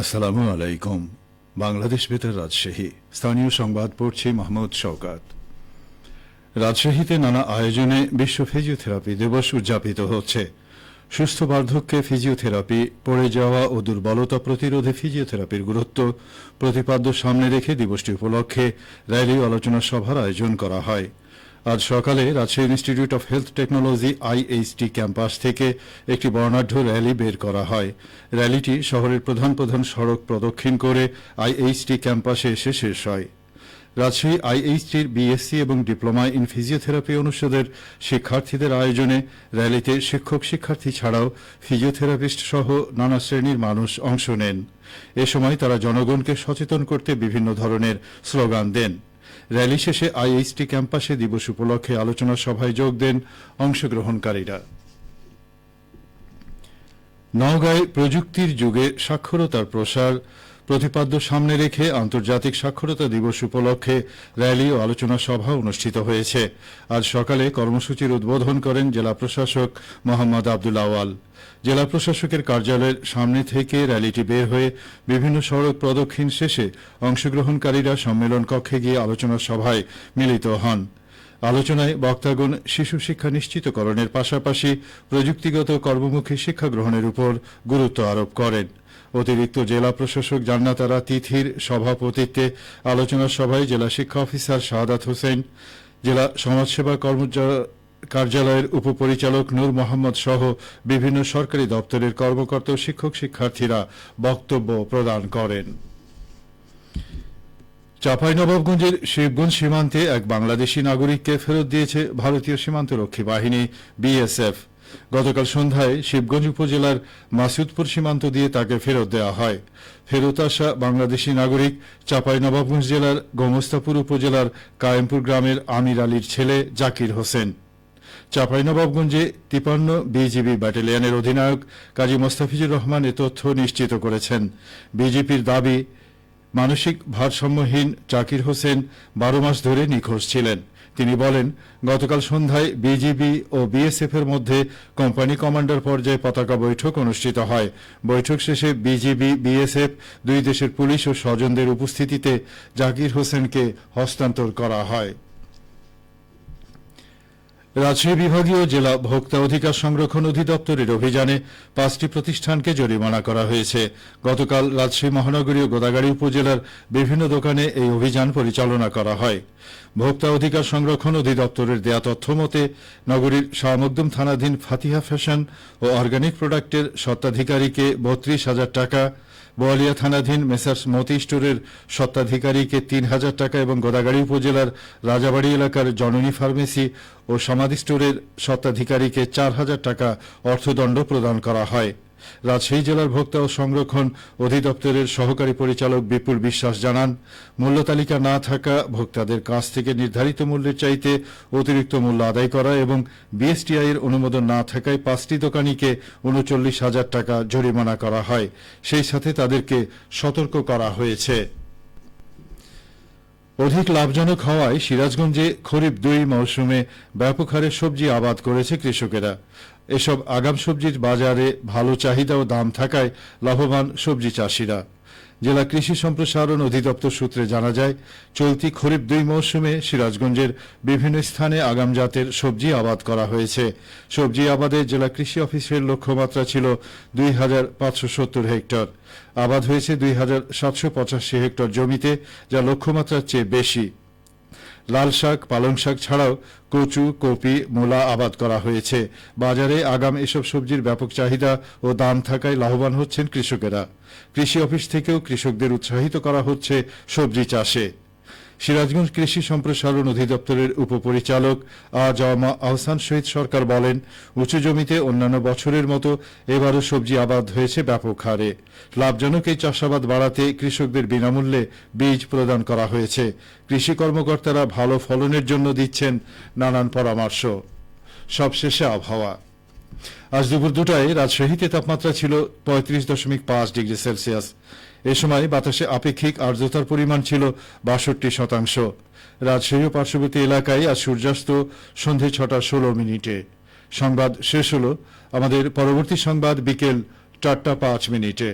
আসসালামু আলাইকুম। বাংলাদেশ বেতার রাজশাহী। স্থানীয় সংবাদ পড়ছি মাহমুদ শওকাত। রাজশাহীতে নানা আয়োজনে বিশ্ব ফিজিওথেরাপি দিবস উদযাপিত হচ্ছে। সুস্থ বার্ধক্যে ফিজিওথেরাপি পড়ে যাওয়া ও দুর্বলতা প্রতিরোধে ফিজিওথেরাপির গুরুত্ব প্রতিপাদ্য সামনে রেখে দিবসটি উপলক্ষে র্যালি আলোচনা সভার আয়োজন করা হয়। আজ সকালে Rajshahi institute of health technology IHT campus থেকে একটি বর্ণাঢ্য র্যালি বের করা হয়। র্যালিটি শহরের প্রধান প্রধান সড়ক প্রদক্ষিণ করে আইএইচটি ক্যাম্পাসে এসে শেষ হয়। রাজশাহী আইএইচটির বিএসসি এবং ডিপ্লোমা ইন ফিজিওথেরাপি অনুষদের শিক্ষার্থীদের আয়োজনে র্যালিতে শিক্ষক শিক্ষার্থী ছাড়াও ফিজিওথেরাপিস্ট সহ নানা শ্রেণির মানুষ অংশ নেন। এ সময় তারা জনগণকে সচেতন করতে বিভিন্ন ধরনের স্লোগান দেন। র্যালি শেষে আইএইচটি ক্যাম্পাসে দিবস উপলক্ষে আলোচনা সভায় যোগ দেন অংশগ্রহণকারীরা। নওগাঁয় প্রযুক্তির যুগে সাক্ষরতার প্রসার প্রতিপাদ্য সামনে রেখে আন্তর্জাতিক সাক্ষরতা দিবস উপলক্ষে র্যালি ও আলোচনা সভা অনুষ্ঠিত হয়েছে। আজ সকালে কর্মসূচির উদ্বোধন করেন জেলা প্রশাসক মোহাম্মদ আবদুল আওয়াল জেলা প্রশাসকের কার্যালয়ের সামনে থেকে র্যালিটি বের হয়ে বিভিন্ন সড়ক প্রদক্ষিণ শেষে অংশগ্রহণকারীরা সম্মেলন কক্ষে গিয়ে আলোচনা সভায় মিলিত হন। আলোচনায় বক্তাগণ শিশু শিক্ষা নিশ্চিতকরণের পাশাপাশি প্রযুক্তিগত কর্মমুখী শিক্ষা গ্রহণের উপর গুরুত্ব আরোপ করেন। অতিরিক্ত জেলা প্রশাসক জান্নাতারা তিথির সভাপতিত্বে আলোচনা সভায় জেলা শিক্ষা অফিসার শাহাদাত হোসেন, জেলা সমাজসেবা কার্যালয়ের উপপরিচালক নূর মোহাম্মদ সহ বিভিন্ন সরকারি দপ্তরের কর্মকর্তা শিক্ষক শিক্ষার্থীরা বক্তব্য প্রদান করেন। চাঁপাইনবাবগঞ্জের শিবগঞ্জ সীমান্তে এক বাংলাদেশি নাগরিককে ফেরত দিয়েছে ভারতীয় সীমান্তরক্ষী বাহিনী, বিএসএফ। গতকাল সন্ধ্যায় শিবগঞ্জ উপজেলার মাসুদপুর সীমান্ত দিয়ে তাকে ফেরত দেওয়া হয়। ফেরত আসা বাংলাদেশি নাগরিক চাঁপাইনবাবগঞ্জ জেলার গোমস্তাপুর উপজেলার কায়েমপুর গ্রামের আমির আলীর ছেলে জাকির হোসেন। চাঁপাইনবাবগঞ্জে তিপান্ন বিজিবি ব্যাটালিয়নের অধিনায়ক কাজী মোস্তাফিজুর রহমান এ তথ্য নিশ্চিত করেছেন। বিজেপির দাবি, মানসিক ভারসাম্যহীন জাকির হোসেন বারো মাস ধরে নিখোঁজ ছিলেন। তিনি বলেন, গতকাল সন্ধ্যায় বিজিবি ও বিএসএফ এর মধ্যে কোম্পানি কমান্ডার পর্যায়ে পতাকা বৈঠক অনুষ্ঠিত হয়। বৈঠক শেষে বিজিবি, বিএসএফ, দুই দেশের পুলিশ ও স্বজনদের উপস্থিতিতে জাকির হোসেনকে হস্তান্তর করা হয়। রাজশাহী বিভাগীয় জেলা ভোক্তা অধিকার সংরক্ষণ অধিদপ্তরের অভিযানে পাঁচটি প্রতিষ্ঠানকে জরিমানা করা হয়েছে। গতকাল রাজশাহী মহানগরী ও গোদাগাড়ী উপজেলার বিভিন্ন দোকানে এই অভিযান পরিচালনা করা হয়। ভোক্তা অধিকার সংরক্ষণ অধিদপ্তরের দেয়া তথ্য মতে, নগরীর শাহমকদুম থানাধীন ফাতিহা ফ্যাশন ও অর্গানিক প্রোডাক্টের স্বত্বাধিকারীকে বত্রিশ হাজার টাকা বোয়ালিয়া থানাধীন মেসার্স মতি স্টোরের স্বত্বাধিকারীকে তিন হাজার টাকা এবং গোদাগাড়ি উপজেলার রাজাবাড়ি এলাকার জননী ফার্মেসি ও সমাধি স্টোরের স্বত্বাধিকারীকে চার হাজার টাকা অর্থদণ্ড প্রদান করা হয়। রাজশাহী জেলার ভোক্তা ও সংরক্ষণ অধিদপ্তরের সহকারী পরিচালক বিপুল বিশ্বাস জানান, মূল্য তালিকা না থাকা ভোক্তাদের কাছ থেকে নির্ধারিত মূল্যের চাইতে অতিরিক্ত মূল্য আদায় করা এবং বিএসটিআই এর অনুমোদন না থাকায় পাঁচটি দোকানিকে উনচল্লিশ হাজার টাকা জরিমানা করা হয়। সেই সাথে তাদেরকে সতর্ক করা হয়েছে। অধিক লাভজনক হওয়ায় সিরাজগঞ্জে খরিফ দুই মৌসুমে ব্যাপক হারে সবজি আবাদ করেছে কৃষকেরা। এসব আগাম সবজির বাজারে ভালো চাহিদা ও দাম থাকায় লাভবান সবজি চাষিরা। জেলা কৃষি সম্প্রসারণ অধিদপ্তর সূত্রে জানা যায়, চলতি খরিফ দুই মৌসুমে সিরাজগঞ্জের বিভিন্ন স্থানে আগাম জাতের সবজি আবাদ করা হয়েছে। সবজি আবাদে জেলা কৃষি অফিসের লক্ষ্যমাত্রা ছিল দুই হাজার পাঁচশো সত্তর হেক্টর। আবাদ হয়েছে দুই হাজার সাতশো পঁচাশি হেক্টর জমিতে, যা লক্ষ্যমাত্রার চেয়ে বেশি। লাল শাক, পালং শাক ছাড়াও কচু, কপি, মূলা আবাদ করা হয়েছে। বাজারে আগাম এসব সবজির ব্যাপক চাহিদা ও দাম থাকায় লাভবান হচ্ছেন কৃষকেরা। কৃষি অফিস থেকেও কৃষকদের উৎসাহিত করা হচ্ছে সবজি চাষে। সিরাজগঞ্জ কৃষি সম্প্রসারণ অধিদপ্তরের উপপরিচালক আজমা আহসান শহীদ সরকার বলেন, উঁচু জমিতে অন্যান্য বছরের মতো এবারও সবজি আবাদ হয়েছে ব্যাপক হারে। লাভজনক এই চাষাবাদ বাড়াতে কৃষকদের বিনামূল্যে বীজ প্রদান করা হয়েছে। কৃষি কর্মকর্তারা ভালো ফলনের জন্য দিচ্ছেন নানান পরামর্শ। সবশেষে আবহাওয়া। আজ দুপুর দুটায় রাজশাহীতে তাপমাত্রা ছিল পঁয়ত্রিশ দশমিক পাঁচ ডিগ্রি সেলসিয়াস। এ সময় বাতাসে আপেক্ষিক আর্দ্রতার পরিমাণ ছিল বাষট্টি শতাংশ। রাজশাহী ও পার্শ্ববর্তী এলাকায় আজ সূর্যাস্ত সন্ধে ছটা ষোলো মিনিটে। সংবাদ শেষ হল আমাদের পরবর্তী সংবাদ বিকেল চারটা পাঁচ মিনিটে।